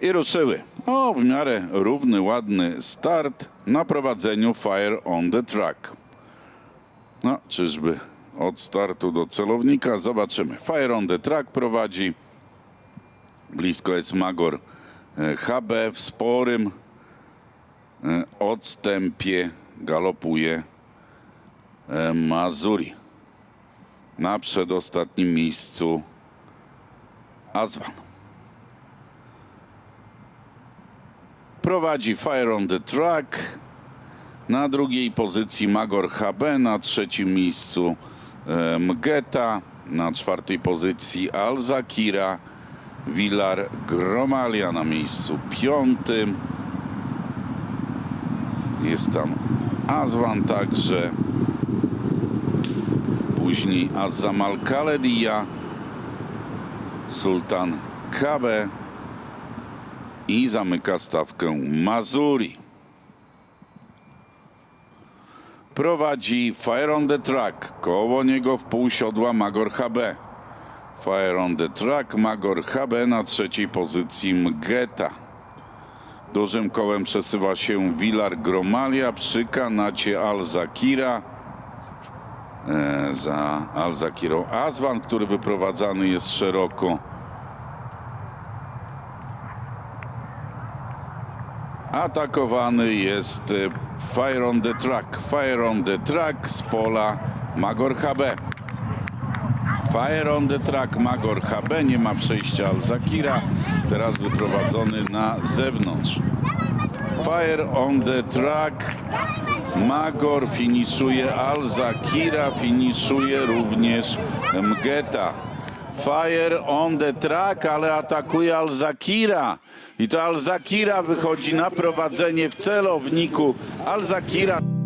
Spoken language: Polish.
I ruszyły. O, w miarę równy, ładny start na prowadzeniu Fire on the Track. No, czyżby od startu do celownika? Zobaczymy. Fire on the Track prowadzi. Blisko jest Magor e, HB w sporym e, odstępie galopuje e, Mazuri. Na przedostatnim miejscu Azwan. Prowadzi Fire on the Track. Na drugiej pozycji Magor HB, na trzecim miejscu e, Mgeta, na czwartej pozycji Alzakira, Villar Gromalia na miejscu piątym. Jest tam Azwan także. Później Azamal Kaledia, Sultan Kabe i zamyka stawkę Mazuri. Prowadzi Fire on the Track. Koło niego w pół siodła Magor HB. Fire on the Track, Magor HB na trzeciej pozycji Mgeta. Dużym kołem przesyła się Villar Gromalia przy kanacie Al-Zakira. E, za Al-Zakirą Azwan, który wyprowadzany jest szeroko. Atakowany jest e, Fire on the Track. Fire on the Track z pola Magor HB. Fire on the Track Magor HB. Nie ma przejścia Al-Zakira. Teraz wyprowadzony na zewnątrz. Fire on the Track. Magor finiszuje Al-Zakira. Finiszuje również Mgeta. Fire on the track, ale atakuje Al-Zakira. I to Al-Zakira wychodzi na prowadzenie w celowniku. Al-Zakira.